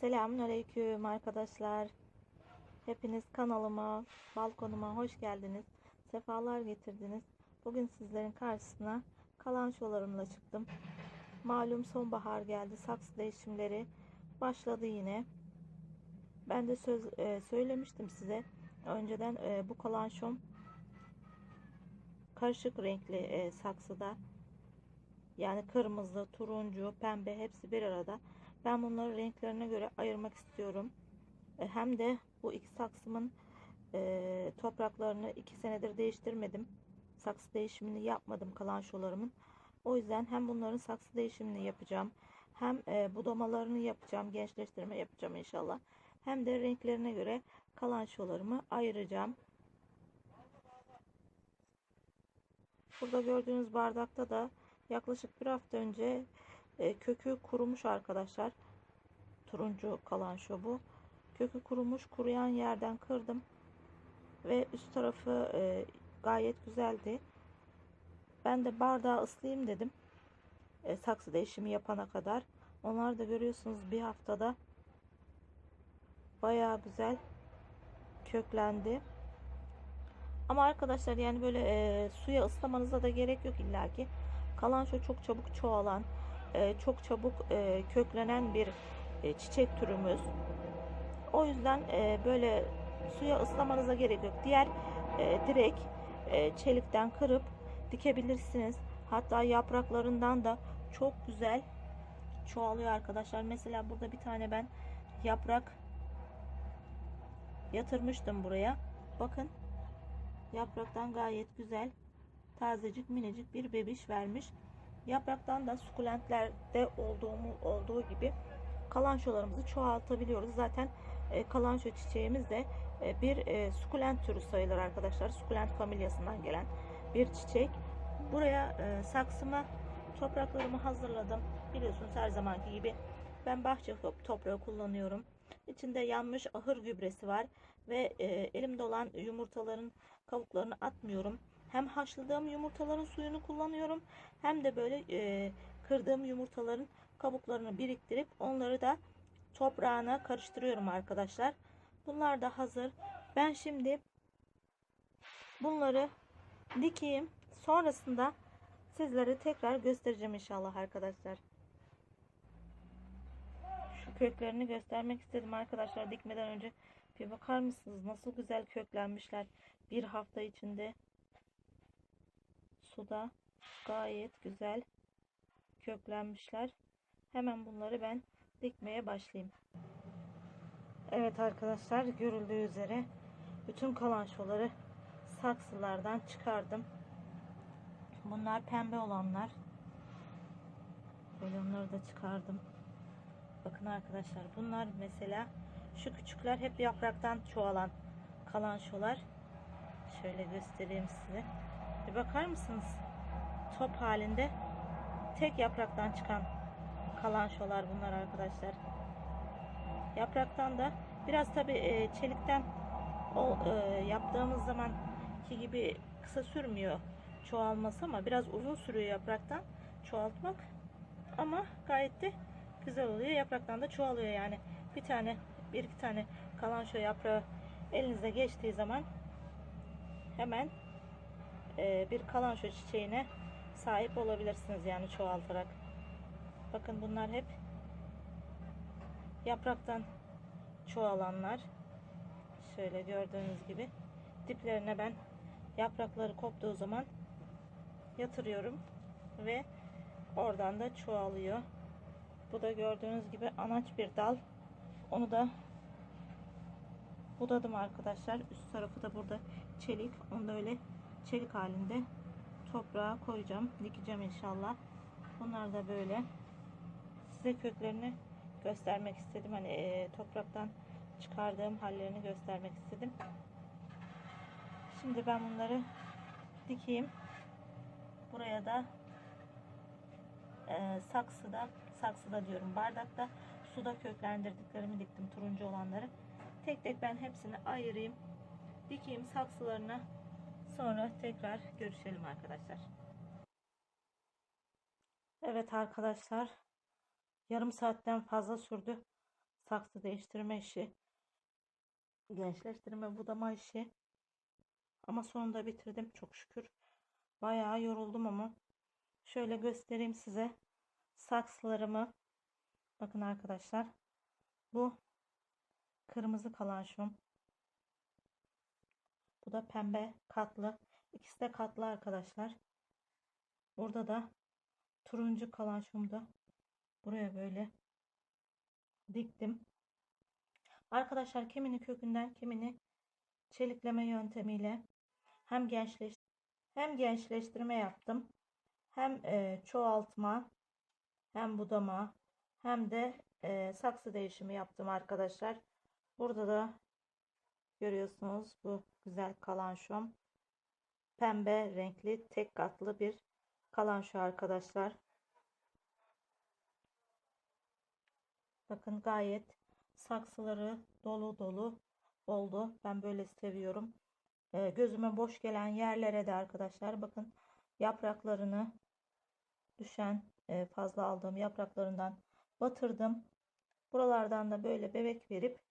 Selamünaleyküm arkadaşlar. Hepiniz kanalıma, balkonuma hoş geldiniz. Sefalar getirdiniz. Bugün sizlerin karşısına kalançolarımla çıktım. Malum sonbahar geldi. Saksı değişimleri başladı yine. Ben de söz e, söylemiştim size. Önceden e, bu kalançom karışık renkli e, saksıda. Yani kırmızı, turuncu, pembe hepsi bir arada. Ben bunları renklerine göre ayırmak istiyorum. E, Hem de bu iki saksımın e, topraklarını iki senedir değiştirmedim. Saksı değişimini yapmadım kalançolarımın. O yüzden hem bunların saksı değişimini yapacağım. Hem e, budamalarını yapacağım. Gençleştirme yapacağım inşallah. Hem de renklerine göre kalançolarımı ayıracağım. Burada gördüğünüz bardakta da yaklaşık bir hafta önce e, kökü kurumuş arkadaşlar. Turuncu kalan şu bu. Kökü kurumuş. Kuruyan yerden kırdım. Ve üst tarafı e, gayet güzeldi. Ben de bardağı ıslayayım dedim. E, saksı değişimi yapana kadar. Onlar da görüyorsunuz bir haftada bayağı güzel köklendi. Ama arkadaşlar yani böyle e, suya ıslamanıza da gerek yok illaki. Kalanço çok çabuk çoğalan, e, çok çabuk e, köklenen bir e, çiçek türümüz. O yüzden böyle suya ıslamanıza gerek yok. Diğer e, direkt e, çelikten kırıp dikebilirsiniz. Hatta yapraklarından da çok güzel çoğalıyor arkadaşlar. Mesela burada bir tane ben yaprak yatırmıştım buraya. Bakın yapraktan gayet güzel tazecik minicik bir bebiş vermiş. Yapraktan da sukulentlerde olduğumu, olduğu gibi kalançolarımızı çoğaltabiliyoruz. Zaten e, kalanço çiçeğimiz de e, bir e, sukulent türü sayılır arkadaşlar. Sukulent familyasından gelen bir çiçek. Buraya e, saksıma topraklarımı hazırladım. Biliyorsunuz her zamanki gibi ben bahçe top- toprağı kullanıyorum. İçinde yanmış ahır gübresi var ve e, elimde olan yumurtaların kabuklarını atmıyorum. Hem haşladığım yumurtaların suyunu kullanıyorum hem de böyle e, kırdığım yumurtaların kabuklarını biriktirip onları da toprağına karıştırıyorum arkadaşlar. Bunlar da hazır. Ben şimdi bunları dikeyim. Sonrasında sizlere tekrar göstereceğim inşallah arkadaşlar. Şu köklerini göstermek istedim arkadaşlar. Dikmeden önce bir bakar mısınız? Nasıl güzel köklenmişler. Bir hafta içinde suda gayet güzel köklenmişler. Hemen bunları ben dikmeye başlayayım. Evet arkadaşlar görüldüğü üzere bütün kalançoları saksılardan çıkardım. Bunlar pembe olanlar. Böyle onları da çıkardım. Bakın arkadaşlar bunlar mesela şu küçükler hep yapraktan çoğalan kalançolar. Şöyle göstereyim size. Bir bakar mısınız? Top halinde tek yapraktan çıkan kalançolar bunlar arkadaşlar. Yapraktan da biraz tabi e, çelikten o e, yaptığımız zamanki gibi kısa sürmüyor çoğalması ama biraz uzun sürüyor yapraktan çoğaltmak. Ama gayet de güzel oluyor. Yapraktan da çoğalıyor yani. Bir tane, bir iki tane kalanço yaprağı elinize geçtiği zaman hemen bir kalanço çiçeğine sahip olabilirsiniz yani çoğaltarak. Bakın bunlar hep yapraktan çoğalanlar. Şöyle gördüğünüz gibi diplerine ben yaprakları koptuğu zaman yatırıyorum ve oradan da çoğalıyor. Bu da gördüğünüz gibi anaç bir dal. Onu da budadım arkadaşlar. Üst tarafı da burada çelik. Onu da öyle çelik halinde toprağa koyacağım. Dikeceğim inşallah. Bunlar da böyle. Size köklerini göstermek istedim. Hani e, topraktan çıkardığım hallerini göstermek istedim. Şimdi ben bunları dikeyim. Buraya da e, saksıda, saksıda diyorum bardakta suda köklendirdiklerimi diktim turuncu olanları. Tek tek ben hepsini ayırayım. Dikeyim saksılarına. Sonra tekrar görüşelim arkadaşlar. Evet arkadaşlar. Yarım saatten fazla sürdü. saksı değiştirme işi, gençleştirme, budama işi. Ama sonunda bitirdim çok şükür. Bayağı yoruldum ama. Şöyle göstereyim size saksılarımı. Bakın arkadaşlar. Bu kırmızı kalançom. Bu da pembe katlı. İkisi de katlı arkadaşlar. Burada da turuncu kalançom da buraya böyle diktim. Arkadaşlar kimini kökünden kimini çelikleme yöntemiyle hem gençleş hem gençleştirme yaptım. Hem e, çoğaltma hem budama hem de e, saksı değişimi yaptım arkadaşlar. Burada da görüyorsunuz bu güzel kalanşom. Pembe renkli tek katlı bir kalanşo arkadaşlar. Bakın gayet saksıları dolu dolu oldu. Ben böyle seviyorum. E, gözüme boş gelen yerlere de arkadaşlar bakın yapraklarını düşen e, fazla aldığım yapraklarından batırdım. Buralardan da böyle bebek verip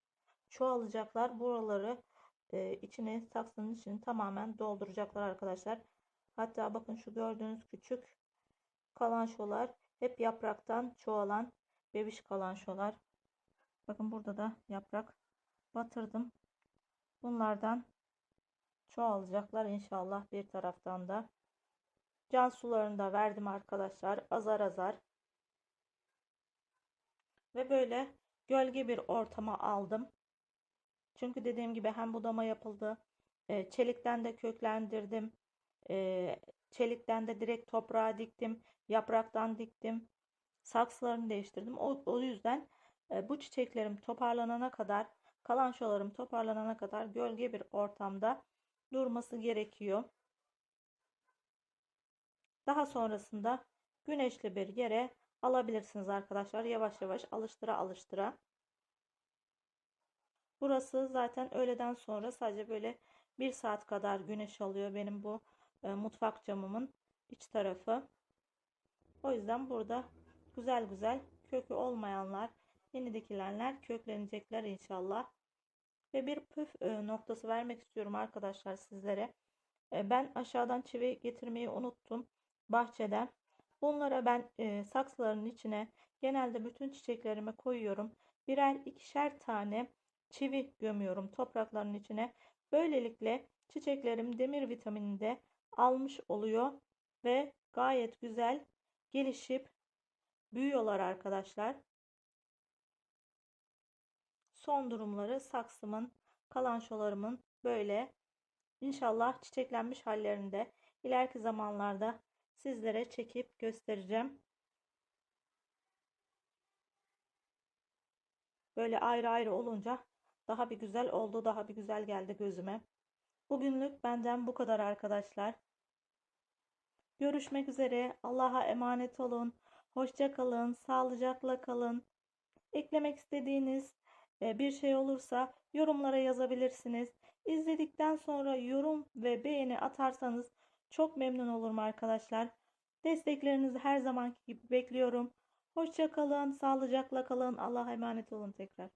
çoğalacaklar. Buraları e, içine saksının içini tamamen dolduracaklar arkadaşlar. Hatta bakın şu gördüğünüz küçük kalançolar hep yapraktan çoğalan bebiş kalançolar. Bakın burada da yaprak batırdım. Bunlardan çoğalacaklar inşallah bir taraftan da. Can sularını da verdim arkadaşlar azar azar. Ve böyle gölge bir ortama aldım. Çünkü dediğim gibi hem budama yapıldı. E, çelikten de köklendirdim. E, çelikten de direkt toprağa diktim. Yapraktan diktim. Saksılarını değiştirdim. O, o yüzden e, bu çiçeklerim toparlanana kadar kalançolarım toparlanana kadar gölge bir ortamda durması gerekiyor. Daha sonrasında güneşli bir yere alabilirsiniz arkadaşlar. Yavaş yavaş alıştıra alıştıra. Burası zaten öğleden sonra sadece böyle bir saat kadar güneş alıyor benim bu e, mutfak camımın iç tarafı. O yüzden burada güzel güzel kökü olmayanlar, yeni dikilenler köklenecekler inşallah. Ve bir püf e, noktası vermek istiyorum arkadaşlar sizlere. E, ben aşağıdan çivi getirmeyi unuttum bahçeden. Bunlara ben e, saksıların içine genelde bütün çiçeklerimi koyuyorum. Birer ikişer tane çivi gömüyorum toprakların içine. Böylelikle çiçeklerim demir vitaminini de almış oluyor ve gayet güzel gelişip büyüyorlar arkadaşlar. Son durumları saksımın, kalançolarımın böyle inşallah çiçeklenmiş hallerinde ileriki zamanlarda sizlere çekip göstereceğim. Böyle ayrı ayrı olunca daha bir güzel oldu, daha bir güzel geldi gözüme. Bugünlük benden bu kadar arkadaşlar. Görüşmek üzere. Allah'a emanet olun. Hoşça kalın, sağlıcakla kalın. Eklemek istediğiniz e, bir şey olursa yorumlara yazabilirsiniz. İzledikten sonra yorum ve beğeni atarsanız çok memnun olurum arkadaşlar. Desteklerinizi her zamanki gibi bekliyorum. Hoşça kalın, sağlıcakla kalın. Allah'a emanet olun tekrar.